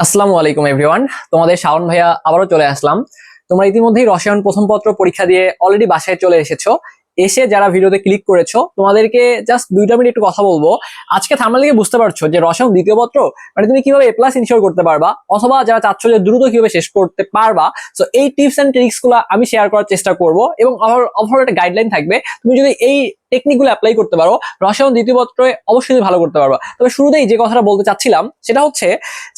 আসসালামু আলাইকুম এভরিওয়ান তোমাদের শাওন ভাইয়া আবারও চলে আসলাম। তোমরা ইতিমধ্যেই রসায়ন প্রথম পত্র পরীক্ষা দিয়ে অলরেডি বাসায় চলে এসেছ। এসে যারা ভিডিওতে ক্লিক করেছ, তোমাদেরকে জাস্ট দুইটা মিনিট একটু কথা বলব। আজকে থামলে দিকে বুঝতে পারছ যে রসায়ন দ্বিতীয় পত্র মানে তুমি কীভাবে এ প্লাস ইনশিওর করতে পারবা, অথবা যারা চাচ্ছ যে দ্রুত কীভাবে শেষ করতে পারবা তো এই টিপস এন্ড ট্রিক্সগুলো আমি শেয়ার করার চেষ্টা করব এবং আমার ওভার একটা গাইডলাইন থাকবে। তুমি যদি এই টেকনিকগুলো অ্যাপ্লাই করতে পারো। রসায়ন দ্বিতীয় পত্রে অবশ্যই তুমি ভালো করতে পারবা। তবে শুরুতেই যে কথাটা বলতে চাচ্ছিলাম, সেটা হচ্ছে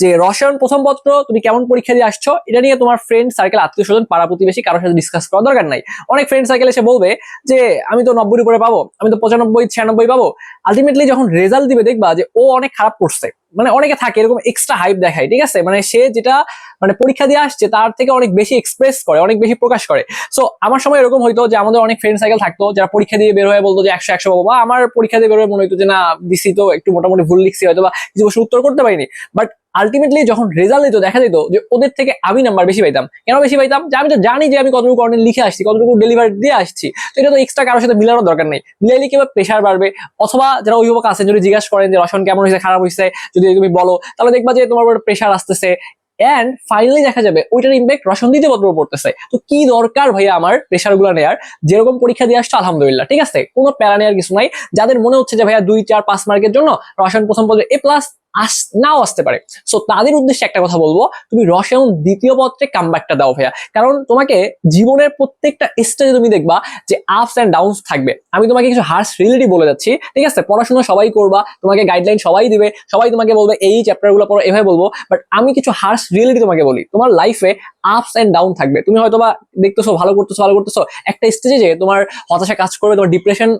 যে রসায়ন প্রথম পত্র তুমি কেমন পরীক্ষা দিয়ে আসছো, এটা নিয়ে তোমার ফ্রেন্ড সার্কেল আত্মীয় স্বজন পাড়া প্রতিবেশী কারোর সাথে ডিসকাস করার দরকার নাই। অনেক ফ্রেন্ড সার্কেল এসে বলবে যে, আমি তো নব্বই উপরে পাবো, আমি তো পঁচানব্বই, ছিয়ানব্বই পাবো। আলটিমেটলি যখন রেজাল্ট দিবে দেখবা যে ও অনেক খারাপ করছে। মানে অনেকে থাকে, এরকম এক্সট্রা হাইপ দেখায়, ঠিক আছে? মানে সে যেটা মানে পরীক্ষা দিয়ে আসছে, তার থেকে অনেক বেশি এক্সপ্রেস করে, অনেক বেশি প্রকাশ করে। সো আমার সময় এরকম হইতো যে আমাদের অনেক ফ্রেন্ড সাইকেল থাকতো, যারা পরীক্ষা দিয়ে বের হয়ে বলতো যে একশো একশো বাবা আমার পরীক্ষা দিয়ে বের হয়ে মনে হইতো যে না, দিছি তো, একটু মোটামুটি ভুল লিখছি হয়তো, বা কিছু বসে উত্তর করতে পারিনি। বাট আলটিমেটলি যখন রেজাল্ট দিত দেখা যেত যে ওদের থেকে আমি নাম্বার বেশি পাইতাম। কেন বেশি পাইতাম? যে আমি তো জানি যে আমি কতটুকু কন্টেন্ট লিখে আসছি, কতটুকু ডেলিভারি দিয়ে আসছি। তো এটা তো এক্সট্রা কারোর সাথে মিলানোর দরকার নেই। মিলাইলে কীভাবে প্রেশার বাড়বে। অথবা যারা অভিভাবক আছেন যদি জিজ্ঞাসা করেন যে রসন কেমন হয়েছে? খারাপ হয়েছে? যদি তুমি বলো, তাহলে দেখবা যে তোমার উপর প্রেশার আসতেছে। এন্ড ফাইনালি দেখা যাবে, ওইটার ইম্প্যাক্ট রসন দিতে পত্র পড়তেছে। তো কি দরকার ভাইয়া আমার প্রেশারগুলো নেয়ার? যেরকম পরীক্ষা দিয়ে আসছো, আলহামদুলিল্লাহ, ঠিক আছে? কোনো প্যারা নেওয়ার কিছু নাই। যাদের মনে হচ্ছে যে, ভাইয়া দুই, চার, পাঁচ মার্কের জন্য রসায়ন প্রথম পত্রে এ প্লাস আস, নাও আসতে পারে। সো তাদের উদ্দেশ্যে একটা কথা বলব, তুমি রসায়ন দ্বিতীয় পত্রে কামব্যাকটা দাও ভাইয়া। কারণ তোমাকে জীবনের প্রত্যেকটা স্টেজে তুমি দেখবা যে আপস অ্যান্ড ডাউনস থাকবে। আমি তোমাকে কিছু হার্স রিয়েলিটি বলে যাচ্ছি, ঠিক আছে? পড়াশোনা সবাই করবা, তোমাকে গাইডলাইন সবাই দিবে, সবাই তোমাকে বলবে, এই চ্যাপ্টারগুলো পড়ো, এভাবে বলব। বাট আমি কিছু হার্স রিয়েলিটি তোমাকে বলি। তোমার লাইফে আপস অ্যান্ড ডাউন থাকবে। তুমি হয়তো বা দেখতেছো, ভালো করতেছো ভালো করতেছো, একটা স্টেজে যে তোমার হতাশা কাজ করবে, তোমার ডিপ্রেশন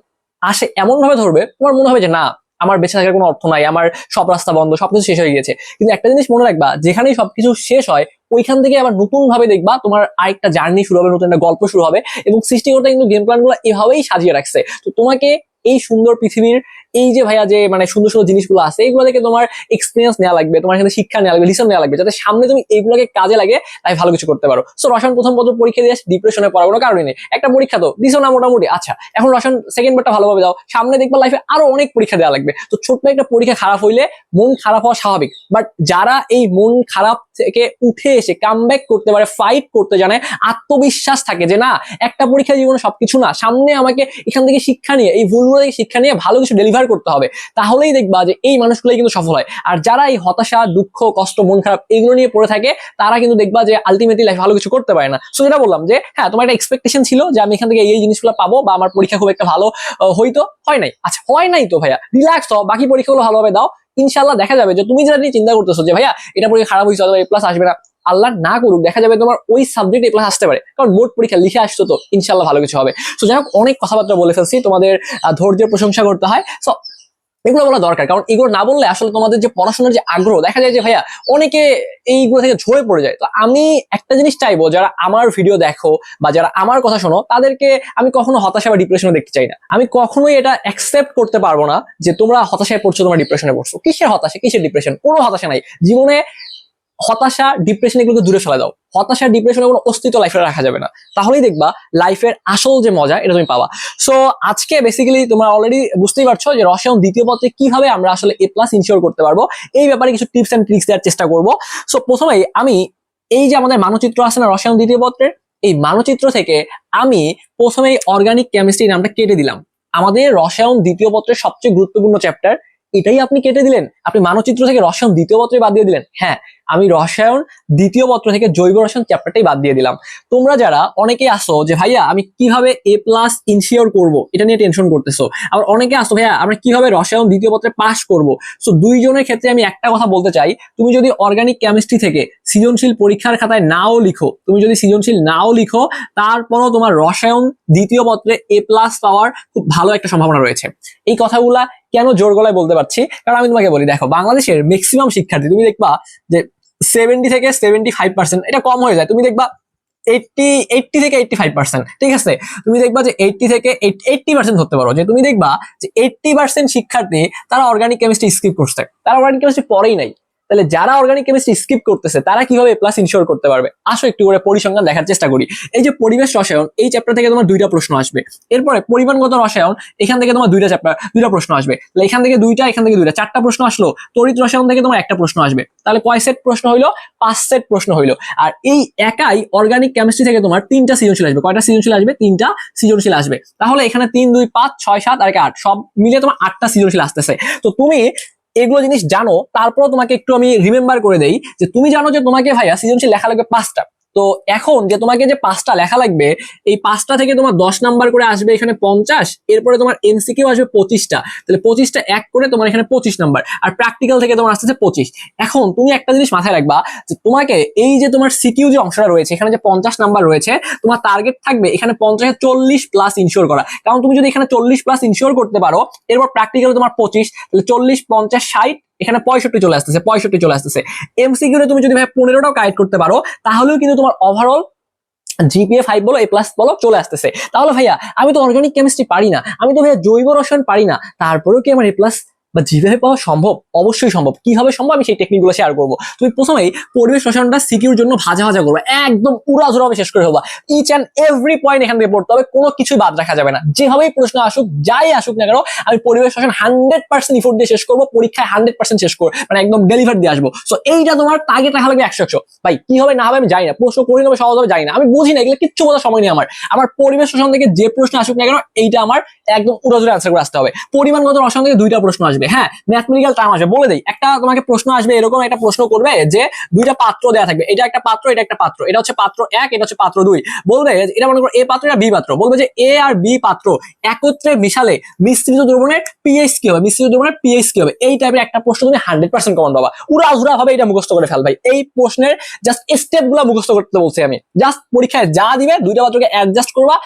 আসে এমন ভাবে ধরবে, তোমার মনে হবে যে, না আমার বেঁচে থাকার কোনো অর্থ নাই, আমার সব রাস্তা বন্ধ, সবকিছু শেষ হয়ে গেছে কিন্তু একটা জিনিস মনে রাখবা, যেখানেই সবকিছু শেষ হয়, ওইখান থেকে আবার নতুন ভাবে দেখবা তোমার আরেকটা জার্নি শুরু হবে, নতুন একটা গল্প শুরু হবে এবং সৃষ্টিকর্তা কিন্তু গেম প্ল্যানগুলো এভাবেই সাজিয়ে রাখছে। তো তোমাকে এই সুন্দর পৃথিবীর এই যে ভাইয়া যে মানে সুন্দর সুন্দর জিনিসগুলো আছে এইগুলো থেকে তোমার এক্সপিরিয়েন্স নেওয়া লাগবে, তোমার সাথে শিক্ষা নেওয়া লাগবে লিসন নেওয়া লাগবে, যাতে সামনে তুমি এইগুলোকে কাজে লাগে তাই ভালো কিছু করতে পারো। সো রসায়ন প্রথম পত্র পরীক্ষা দিয়ে ডিপ্রেশনে পড়ার কোনো কারণে নেই। একটা পরীক্ষা তো, দিছো না মোটামুটি? আচ্ছা এখন রসায়ন সেকেন্ড পার্টটা ভালোভাবে দাও। সামনে দেখবা লাইফে আরও অনেক পরীক্ষা দেওয়া লাগবে। তো ছোট্ট একটা পরীক্ষা খারাপ হইলে মন খারাপ হওয়া স্বাভাবিক। বাট যারা এই মন খারাপ থেকে উঠে এসে কাম করতে পারে ফাইট করতে জানে, আত্মবিশ্বাস থাকে যে না, একটা পরীক্ষা জীবনে সবকিছু না। সামনে আমাকে এখান থেকে শিক্ষা নিয়ে, এই ভুলগুলো থেকে শিক্ষা নিয়ে ভালো কিছু ডেলিভার করতে হবে, তাহলেই দেখবা যে এই মানুষগুলোই কিন্তু সফল হয়। আর যারা এই হতাশা, দুঃখ, কষ্ট, মন খারাপ এগুলো নিয়ে পড়ে থাকে, তারা কিন্তু দেখবা যে আলটিমেটলি লাইফ ভালো কিছু করতে পারে না। সো যেটা বললাম যে হ্যাঁ তোমার একটা এক্সপেকটেশন ছিল যে আমি এখান থেকে এই জিনিসগুলো পাবো বা আমার পরীক্ষা খুব একটা ভালো হইতো হয় নাই। আচ্ছা হয় নাই তো ভাইয়া রিল্যাক্স হও, বাকি পরীক্ষাগুলো ভালোভাবে দাও। ইনশাল্লাহ দেখা যাবে যে তুমি যেটা নিয়ে চিন্তা করতেছো যে, ভাইয়া, এটা পরীক্ষা খারাপ হয়েছে, অথবা এ প্লাস আসবে না। আল্লাহ না করুক, দেখা যাবে তোমার ওই সাবজেক্ট এ প্লাস আসতে পারে। কারণ বোর্ড পরীক্ষা লিখে আসতো তো ইনশাল্লাহ ভালো কিছু হবে। তো যাই হোক, অনেক কথাবার্তা বলে ফেলছি, তোমাদের ধৈর্যের প্রশংসা করতে হয়। সো এগুলো বলা দরকার, কারণ এগুলো না বললে আসলে তোমাদের যে পড়াশোনার যে আগ্রহ, দেখা যায় যে ভাইয়া অনেকে এইগুলো থেকে ঝরে পড়ে যায়। তো আমি একটা জিনিস চাইব, যারা আমার ভিডিও দেখো বা যারা আমার কথা শোনো, তাদেরকে আমি কখনো হতাশা বা ডিপ্রেশনে দেখতে চাই না। আমি কখনোই এটা অ্যাকসেপ্ট করতে পারব না যে তোমরা হতাশায় পড়ছো, তোমরা ডিপ্রেশনে পড়ছো। কিসের হতাশা? কিসের ডিপ্রেশন কোনো হতাশা নাই। জীবনে হতাশা ডিপ্রেশন এগুলোকে দূরে ফেলে দাও। হতাশা ডিপ্রেশনের কোনো অস্তিত্ব লাইফে রাখা যাবে না। তাহলেই দেখবা লাইফের আসল যে মজা, এটা তুমি পাবা। সো আজকে বেসিক্যালি তোমরা অলরেডি বুঝতেই পারছ যে রসায়ন দ্বিতীয় পত্রে কীভাবে আমরা আসলে এ প্লাস ইনশিওর করতে পারব। এই ব্যাপারে কিছু টিপস এন্ড ট্রিক্স দেওয়ার চেষ্টা করব। সো প্রথমেই আমি এই যে আমাদের মানচিত্র আছে না রসায়ন দ্বিতীয় পত্রের এই মানচিত্র থেকে আমি প্রথমেই অর্গানিক কেমিস্ট্রি নামটা কেটে দিলাম। আমাদের রসায়ন দ্বিতীয় পত্রের সবচেয়ে গুরুত্বপূর্ণ চ্যাপ্টার এটাই আপনি কেটে দিলেন? আপনি মানচিত্র থেকে রসায়ন দ্বিতীয় পত্রে বাদ দিয়ে দিলেন? হ্যাঁ আমি রসায়ন দ্বিতীয় পত্র থেকে জৈব রসায়ন চ্যাপ্টারটাই বাদ দিয়ে দিলাম। তোমরা যারা অনেকেই আসো যে, ভাইয়া, আমি কীভাবে এ প্লাস ইনশিওর করব? এটা নিয়ে টেনশন করতেছো। আবার অনেকে আসো ভাইয়া, আমরা কীভাবে রসায়ন দ্বিতীয় পত্রে পাস করব? সো দুইজনের ক্ষেত্রে আমি একটা কথা বলতে চাই। তুমি যদি অর্গানিক কেমিস্ট্রি থেকে সৃজনশীল পরীক্ষার খাতায় নাও লিখো, তুমি যদি সৃজনশীল নাও লিখো, তারপরও তোমার রসায়ন দ্বিতীয় পত্রে এ প্লাস পাওয়ার খুব ভালো একটা সম্ভাবনা রয়েছে। এই কথাগুলা কেন জোর গলায় বলতে পারছি? কারণ আমি তোমাকে বলি, দেখো, বাংলাদেশের ম্যাক্সিমাম শিক্ষার্থী, তুমি দেখবা যে সেভেন্টি থেকে সেভেন্টি ফাইভ পার্সেন্ট এটা কম হয়ে যায়। তুমি দেখবা এইটটি এইটটি থেকে এইটটি ফাইভ পার্সেন্ট ঠিক আছে? তুমি দেখবা যে এইটটি থেকে এইটটি পার্সেন্ট ধরতে পারো। যে তুমি দেখবা যে এইটটি পার্সেন্ট শিক্ষার্থী, তারা অর্গানিক কেমিস্ট্রি স্কিপ করছে। তারা অর্গানিক কেমিস্ট্রি পরেই নাই। তাহলে যারা অর্গানিক কেমিস্ট্রি স্কিপ করতেছে, তারা কীভাবে প্লাস ইনশিওর করতে পারবে? আসো একটু করে পরিসংখ্যান দেখার চেষ্টা করি। এই যে পরিবেশ রসায়ন, এই চ্যাপ্টার থেকে তোমার দুইটা প্রশ্ন আসবে। এরপরে পরিমাণগত রসায়ন, এখান থেকে তোমার দুইটা চ্যাপ্টার দুইটা প্রশ্ন আসবে। তাহলে এখান থেকে দুইটা, এখান থেকে দুইটা, চারটা প্রশ্ন আসলো, তড়িৎ রসায়ন থেকে তোমার একটা প্রশ্ন আসবে। তাহলে কয় সেট প্রশ্ন হইল? পাঁচ সেট প্রশ্ন হইল। আর এই একাই অর্গানিক কেমিস্ট্রি থেকে তোমার তিনটা সৃজনশীল আসবে। কয়টা সৃজনশীল আসবে? তিনটা সৃজনশীল আসবে। তাহলে এখানে তিন, দুই, পাঁচ, ছয়, সাত, আর একে, আট, সব মিলে তোমার আটটা সৃজনশীল আসতেছে। তো তুমি এগুলো জিনিস জানো তারপর তোমাকে একটু আমি রিমেম্বার করে দেই যে তুমি জানো যে তোমাকে ভাইয়া সৃজনশীল লেখা লাগবে পাঁচটা। তো এখন যে তোমাকে যে পাঁচটা লেখা লাগবে, এই পাঁচটা থেকে তোমার দশ নাম্বার করে আসবে এখানে পঞ্চাশ, এরপরে তোমার এনসিকিউ আসবে পঁচিশটা। তাহলে পঁচিশটা এক করে তোমার এখানে পঁচিশ নাম্বার, আর প্র্যাকটিক্যাল থেকে তোমার আসতেছে পঁচিশ। এখন তুমি একটা জিনিস মাথায় রাখবা, যে তোমাকে এই যে তোমার সিকিউ যে অংশটা রয়েছে, এখানে যে পঞ্চাশ নাম্বার রয়েছে, তোমার টার্গেট থাকবে এখানে পঞ্চাশে চল্লিশ প্লাস ইনশিওর করা। কারণ তুমি যদি এখানে চল্লিশ প্লাস ইনশিওর করতে পারো, এরপর প্র্যাকটিক্যাল তোমার পঁচিশ, তাহলে চল্লিশ, পঞ্চাশ, ষাট এখানে পঁয়ষট্টি চলে আসতেছে, পঁয়ষট্টি চলে আসতেছে। এমসিকিউ তুমি যদি ভাই পনেরোটাও কালেক্ট করতে পারো, তাহলেও কিন্তু তোমার ওভারঅল জিপিএ ফাইভ বলো এ প্লাস বলো, চলে আসতেছে। তাহলে ভাইয়া, আমি তো অর্গানিক কেমিস্ট্রি পারি না, আমি তো ভাইয়া জৈব রসায়ন পারি না, তারপরেও কি আমার এ প্লাস বা জিপিএ পাওয়া সম্ভব, অবশ্যই সম্ভব। কীভাবে সম্ভব আমি সেই টেকনিকগুলো শেয়ার করব। তুমি প্রথমেই পরিবেশ রসায়নটা সিকিউর জন্য ভাজা ভাজা করবে, একদম উড়াধুরাভাবে শেষ করে হবা ইচ অ্যান্ড এভরি পয়েন্ট এখান থেকে পড়তে হবে, কোনো কিছুই বাদ রাখা যাবে না। যেভাবেই প্রশ্ন আসুক, যাই আসুক না কেন, আমি পরিবেশ রসায়ন হান্ড্রেড পার্সেন্ট ইফোর্ট দিয়ে শেষ করব, পরীক্ষায় হান্ড্রেড পার্সেন্ট শেষ করব মানে একদম ডেলিভার দিয়ে আসব। সো এইটা তোমার টার্গেট রাখা লাগবে একশো একশো। ভাই, কি হবে না হবে আমি জানি না, প্রশ্ন করি নেবে সহজ হবে জানি না, আমি বুঝি না, এগুলো কিচ্ছু বোঝার সময় নেই আমার। আমার পরিবেশ রসায়ন থেকে যে প্রশ্ন আসুক না কেন, এইটা আমার একদম উড়াধুরে আনসার করে আসতে হবে। পরিমাণগত রসায়ন থেকে দুইটা প্রশ্ন আসবে। হ্যাঁ ম্যাথমেটিক্যাল টার্ম আসবে। বলে দেই, একটা তোমাকে প্রশ্ন আসবে, এরকম একটা প্রশ্ন করবে যে দুইটা পাত্র দেওয়া থাকবে। এটা একটা পাত্র, এটা একটা পাত্র। এটা হচ্ছে পাত্র এক, এটা হচ্ছে পাত্র দুই। বলবে এটা মনে করো এ পাত্র এটা বি পাত্র। বলবে যে এ আর বি পাত্র একত্রে মিশালে মিশ্রিত দ্রবণের পিএইচ কি হবে? মিশ্রিত দ্রবণের পিএইচ কি হবে? এই টাইপের একটা প্রশ্ন তুমি হান্ড্রেড পার্সেন্ট কমন পাবা। উড়াধুরা ভাবে এটা মুখস্থ করে ফেল ভাই। এই প্রশ্নের জাস্ট স্টেপগুলা মুখস্থ করতে বলছি আমি। জাস্ট পরীক্ষায় যা দিবে, দুইটা পাত্রকে অ্যাডজাস্ট করবা,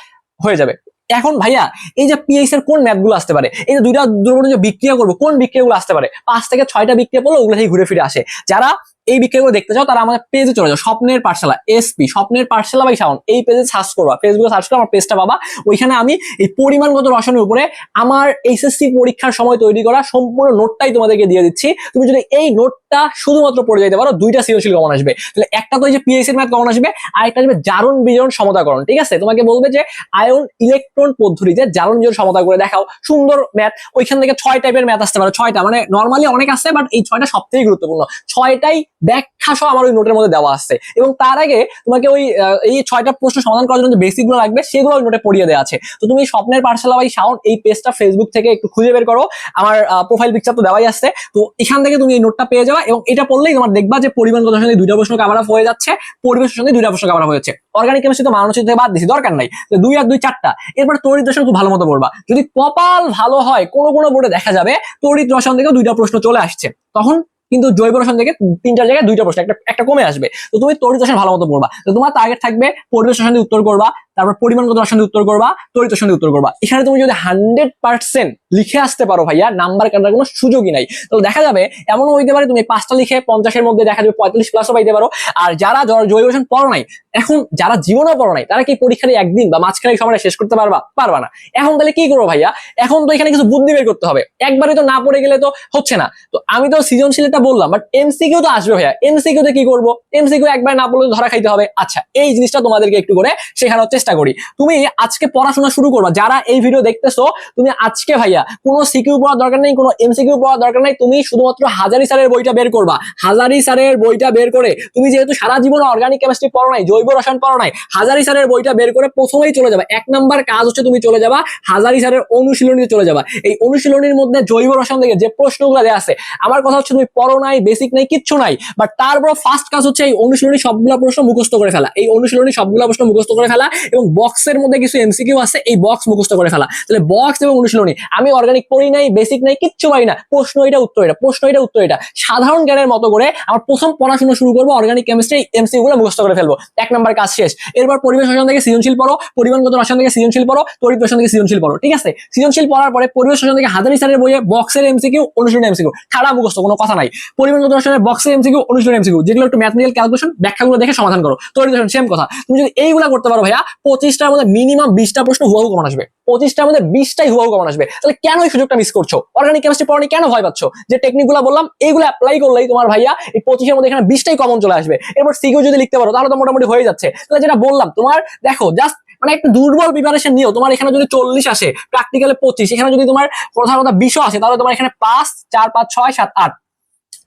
হয়ে যাবে। এখন ভাইয়া, এই যে পিএইচ এর কোন ম্যাথগুলো আসতে পারে? এই যে দুইটা দুর্বল যে বিক্রিয়া করব, কোন বিক্রিয়া গুলো আসতে পারে? পাঁচ থেকে ছয়টা বিক্রিয়া পড়ল ওগুলো ঘুরে ফিরে আসে। যারা এই বিক্রিয়াগুলো দেখতে চাও, তারা আমাদের পেজে চলে যাও। স্বপ্নের পাঠশালা এসপি স্বপ্নের পাঠশালা বাই সাউন্ড এই পেজে সার্চ করবা। ফেসবুকে সার্চ করো, আমার পেজটা পাবা। ওইখানে আমি এই পরিমাণগত রসায়নের উপরে আমার এইচএসসি পরীক্ষার সময় তৈরি করা সম্পূর্ণ নোটটাই তোমাদেরকে দিয়ে দিচ্ছি। তুমি যদি এই নোটটা শুধুমাত্র পড়ে যেতে পারো, দুইটা সৃজনশীল কমন আসবে। তাহলে একটা তো এই যে এর ম্যাথ কমন আসবে, আর একটা আসবে জারণ বিজারণ সমতাকরণ, ঠিক আছে? তোমাকে বলবে যে আয়ন ইলেকট্রন পদ্ধতিতে জারণ বিজারণ সমতা করে দেখাও। সুন্দর ম্যাথ ওইখান থেকে ছয় টাইপের ম্যাথ আসতে পারে। ছয়টা মানে নর্মালি অনেক আছে বাট এই ছয়টা সবথেকে গুরুত্বপূর্ণ। ছয়টাই ব্যাখ্যা সহ আমার ওই নোটের মধ্যে দেওয়া আছে। এবং তার আগে তোমাকে ওই এই ছয়টা প্রশ্ন সমাধান করার জন্য যে বেসিকগুলো লাগবে, সেগুলো ওই নোটে পড়িয়ে দেওয়া আছে। তো তুমি স্বপ্নের পাঠশালা বাই সাউন্ড এই পেজটা ফেসবুক থেকে একটু খুঁজে বের করো। আমার প্রোফাইল পিকচার তো দেওয়াই আছে। তো এখান থেকে তুমি এই নোটটা পেয়ে যাবে এবং এটা পড়লেই তোমার দেখবা যে পরিমাণগত সঙ্গে দুইটা প্রশ্ন আপ হয়ে যাচ্ছে, পরিবেশের সঙ্গে দুইটা প্রশ্ন আপ হয়েছে অর্গানিক কেমিস্ট্রি তো মানুষের থেকে বাদ দিছি, দরকার নাই। দুই আর দুই চারটা। এরপর তড়িৎ রসায়ন খুব ভালো মতো পড়বা। যদি কপাল ভালো হয়, কোনো কোনো বোর্ডে দেখা যাবে, তড়িৎ রসায়ন থেকেও দুইটা প্রশ্ন চলে আসছে। তখন কিন্তু জৈব রসায়ন থেকে তিনটা জায়গায় দুইটা প্রশ্ন, একটা একটা কমে আসবে। তো তুমি তরুণ রসায়ন ভালো মতো পড়বা। তো তোমার টার্গেট থাকবে পরিবেশ রসায়ন উত্তর করবা তারপর পরিমাণগত রসায়ন উত্তর করবা, তড়িৎ রসায়ন উত্তর করবা। এখানে তুমি যদি হান্ড্রেড পার্সেন্ট লিখে আসতে পারো ভাইয়া, নাম্বার কাটার কোনো সুযোগই নাই। তো দেখা যাবে, এমনও হইতে পারে তুমি পাঁচটা লিখে পঞ্চাশের মধ্যে দেখা যাবে পঁয়তাল্লিশ প্লাসও পাইতে পারো। আর যারা জৈব রসায়ন পড়ো নাই, এখন যারা জীবনেও পড়ো নাই, তারা কি পরীক্ষার একদিন বা মাঝখানে সময়টা শেষ করতে পারবা? পারবা না। এখন তাহলে কি করব ভাইয়া? এখন তো এখানে কিছু বুদ্ধি বের করতে হবে। একবারে তো না পড়ে গেলে তো হচ্ছে না। তো আমি তো সৃজনশীলতা বললাম বাট এমসিকিউ তো আসবে ভাইয়া। এমসিকিউ তে কি করব? এমসিকিউ একবার না পড়লে ধরা খাইতে হবে। আচ্ছা এই জিনিসটা তোমাদেরকে একটু করে শেখানোর চেষ্টা করি। তুমি আজকে পড়াশোনা শুরু করবা। যারা এই ভিডিও দেখতেছো, তুমি আজকে ভাইয়া, কোনো সিকিউ পড়ার দরকার নেই, কোনো এমসিকিউ পড়ার দরকার নেই, তুমি শুধুমাত্র হাজারি স্যারের বইটা বের করবা। হাজারি স্যারের বইটা বের করে তুমি যেহেতু সারা জীবন অর্গানিক কেমিস্ট্রি পড়ো নাই, জৈব রসায়ন পড়ো নাই, হাজারি স্যারের বইটা বের করে প্রথমেই চলে যাবা। এক নাম্বার কাজ হচ্ছে তুমি চলে যাবা, হাজারি স্যারের অনুশীলনীতে চলে যাবা। এই অনুশীলনীর মধ্যে জৈব রসায়ন থেকে যে প্রশ্নগুলো দেওয়া আছে, আমার কথা হচ্ছে তুমি পড়ো নাই বেসিক নাই, কিচ্ছু নাই বাট তারপর ফার্স্ট কাজ হচ্ছে এই অনুশীলনী সবগুলা প্রশ্ন মুখস্থ করে ফেলা। এই অনুশীলনী সবগুলা প্রশ্ন মুখস্থ করে ফেলা এবং বক্সের মধ্যে কিছু এমসিকিউ আছে, এই বক্স মুখস্থ করে ফেলা। তাহলে বক্স এবং অনুশীলনী, আমি অর্গানিক পড়ি নাই বেসিক নাই, কিচ্ছু পারি না। প্রশ্ন এটা, উত্তর এটা, প্রশ্ন এটা, উত্তর এটা। সাধারণ জ্ঞানের মতো করে আমার প্রথম পড়াশোনা শুরু করব অর্গানিক কেমিস্ট্রি এমসিকিউ গুলো মুখস্থ করে ফেলব। এক নাম্বার কাজ শেষ। এরপর পরিবেশ রসায়ন থেকে সৃজনশীল পড়ো, পরিমাণগত রসায়ন থেকে সৃজনশীল পড়ো, তড়িৎ রসায়ন থেকে সৃজনশীল পড়ো, ঠিক আছে? সৃজনশীল পড়ার পরে পরিবেশ রসায়ন থেকে হাজারি স্যারের বইয়ে বক্সের এমসিকিউ অনুশীলন এমসিকিউ খারাপ মুখস্থ, কোনো কথা নাই। পরিমাণগত রসায়নের বক্সের এমসিকিউ অনুশীলন এমসিকিউ যেগুলো একটু ম্যাথমেটিক্যাল ক্যালকুলেশন ব্যাখ্যাগুলো দেখে সমাধান করো। তড়িৎ রসায়ন সেম কথা। তুমি যদি এইগুলা করতে পারো ভাইয়া পঁচিশটার মধ্যে মিনিমাম বিশটা প্রশ্ন হুবাহু কমন আসবে। পঁচিশটার মধ্যে বিশটাই হুবাহু কমন আসবে। তাহলে কেন এই সুযোগটা মিস করছ? অর্গানিক কেমিস্ট্রি পড়ানি কেন ভয় পাচ্ছ? যে টেকনিকগুলো বললাম এইগুলো অ্যাপ্লাই করলেই তোমার ভাইয়া এই পঁচিশের মধ্যে এখানে বিশটাই কমন চলে আসবে। এরপর সিকিউ যদি লিখতে পারো, তাহলে তো মোটামুটি হয়ে যাচ্ছে। তাহলে যেটা বললাম, তোমার দেখো জাস্ট মানে একটা দুর্বল প্রিপারেশন নিও তোমার এখানে যদি চল্লিশ আসে প্র্যাকটিক্যালে পঁচিশ, এখানে যদি তোমার কথা কথা বিশও আসে, তাহলে তোমার এখানে পাঁচ, চার, পাঁচ, ছয়, সাত, আট।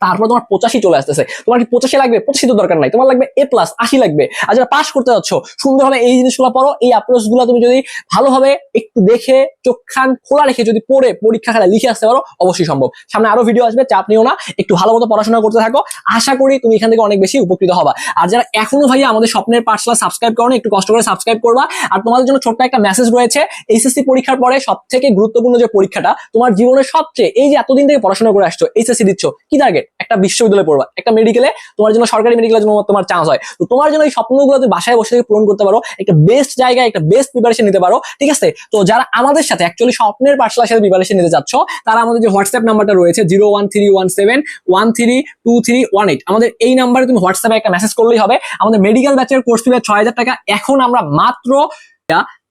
তারপর তোমার পঁচাশি চলে আসতেছে। তোমার কি পঁচাশি লাগবে? পঁচাশি তো দরকার নাই। তোমার লাগবে এ প্লাস আশি লাগবে। আর যারা পাস করতে যাচ্ছ, সুন্দরভাবে এই জিনিসগুলো পড়ো, এই অ্যাপ্রোচগুলো তুমি যদি ভালোভাবে একটু দেখে, চোখ খান খোলা রেখে যদি পড়ে, পরীক্ষা খাতা লিখে আসতে পারো, অবশ্যই সম্ভব। সামনে আরও ভিডিও আসবে, চাপ নিও না। একটু ভালো মতো পড়াশোনা করতে থাকো। আশা করি তুমি এখান থেকে অনেক বেশি উপকৃত হবা। আর যারা এখনও ভাইয়া আমাদের স্বপ্নের পাঠশালা সাবস্ক্রাইব করো একটু কষ্ট করে সাবস্ক্রাইব করবা। আর তোমাদের জন্য ছোট্ট একটা মেসেজ রয়েছে এইচএসসি পরীক্ষার পরে সব থেকে গুরুত্বপূর্ণ যে পরীক্ষাটা, তোমার জীবনের সবচেয়ে, এই যে এতদিন থেকে পড়াশোনা করে আসছো এইচএসসি দিচ্ছ, কি টার্গেট একটা বিশ্ববিদ্যালয়ে পড়বা। একটা মেডিকেলে তোমার জন্য সরকারি মেডিকেলের জন্য তোমার চান্স হয়। তো তোমার জন্য এই স্বপ্নগুলো তুমি বাসায় বসে থেকে পূরণ করতে পারো, একটা বেস্ট জায়গায়, একটা বেস্ট প্রিপারেশন নিতে পারো, ঠিক আছে? তো যারা আমাদের সাথে অ্যাকচুয়ালি স্বপ্নের পাঠশালার সাথে প্রিপারেশন নিতে যাচ্ছ তারা আমাদের যে হোয়াটসঅ্যাপ নাম্বারটা রয়েছে zero one three one seven one three two three one eight আমাদের এই নাম্বারে তুমি হোয়াটসঅ্যাপে একটা মেসেজ করলেই হবে। আমাদের মেডিকেল ব্যাচের কোর্স ফি ছয় হাজার টাকা। এখন আমরা মাত্র,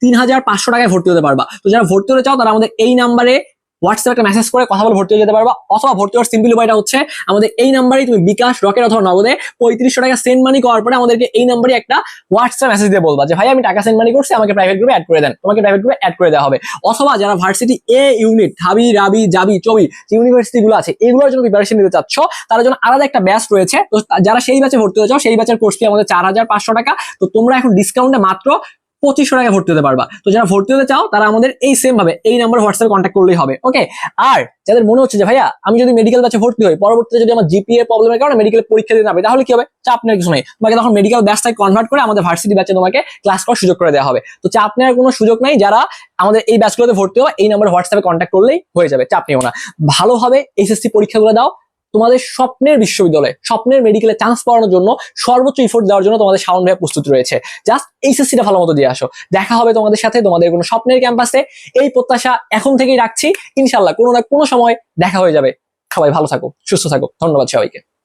তিন হাজার পাঁচশো টাকায় ভর্তি হতে পারবা। তো যারা ভর্তি হতে চাও, তারা আমাদের এই নাম্বারে হোয়াটসঅ্যাপে একটা মেসেজ করে কথা বলে ভর্তি হয়ে যেতে পারবা, অথবা ভর্তি হওয়ার সিম্পল উপায়টা হচ্ছে আমাদের এই নাম্বারেই তুমি বিকাশ রকেট অথবা নগদে পঁয়ত্রিশশো টাকা সেন্ড মানি করার পরে আমাদেরকে এই নাম্বারে একটা হোয়াটসঅ্যাপ মেসেজ দিয়ে বলবা যে ভাই আমি টাকা সেন্ড মানি করছি, আমাকে প্রাইভেট গ্রুপে অ্যাড করে দেন। তোমাকে প্রাইভেট গ্রুপে অ্যাড করে দেওয়া হবে। অথবা যারা ভার্সিটি এ ইউনিট ঢাবি, রাবি, জাবি, চবি, যে ইউনিভার্সিটি গুলো আছে, এগুলোর জন্য প্রিপারেশন নিতে চাচ্ছ তার জন্য আলাদা একটা ব্যাচ রয়েছে। তো যারা সেই ব্যাচে ভর্তি হয়ে যাও সেই ব্যাচের কোর্স ফি আমাদের চার হাজার পাঁচশো টাকা। তো তোমরা এখন ডিসকাউন্টে মাত্র পঁচিশশো টাকা ভর্তি হতে পারবা। তো যারা ভর্তি হতে চাও, তারা আমাদের এই সেম ভাবে এই নাম্বার হোয়াটসঅ্যাপে কন্ট্যাক্ট করলেই হবে ওকে আর যাদের মনে হচ্ছে যে, ভাইয়া, আমি যদি মেডিকেল ব্যাচে ভর্তি হই, পরবর্তীতে যদি আমার জিপিএ প্রবলেমের কারণে মেডিকেল পরীক্ষা দিতে পারি, তাহলে কি হবে? চাপ নেওয়ার কিছু নেই। তোমাকে তখন মেডিকেল ব্যাচটাকে কনভার্ট করে আমাদের ভার্সিটি ব্যাচে তোমাকে ক্লাস করার সুযোগ করে দেওয়া হবে। তো চাপ নেওয়ার কোনো সুযোগ নাই, যারা আমাদের এই ব্যাচগুলোতে ভর্তি হবে এই নাম্বার হোয়াটসঅ্যাপে কন্ট্যাক্ট করলেই হয়ে যাবে, চাপ নিও না। ভালোভাবে এইচএসসি পরীক্ষাগুলো দাও তোমাদের স্বপ্নের বিশ্ববিদ্যালয়ে, স্বপ্নের মেডিকেলে চান্স পাওয়ানোর জন্য সর্বোচ্চ ইফোর্ট দেওয়ার জন্য তোমাদের শাওন ভাইয়া প্রস্তুত রয়েছে। জাস্ট এইচএসসিটা ভালো মতো দিয়ে আসো। দেখা হবে তোমাদের সাথে, তোমাদের কোনো স্বপ্নের ক্যাম্পাসে এই প্রত্যাশা এখন থেকেই রাখছি। ইনশাল্লাহ কোনো না কোনো সময় দেখা হয়ে যাবে। সবাই ভালো থাকো, সুস্থ থাকো। ধন্যবাদ সবাইকে।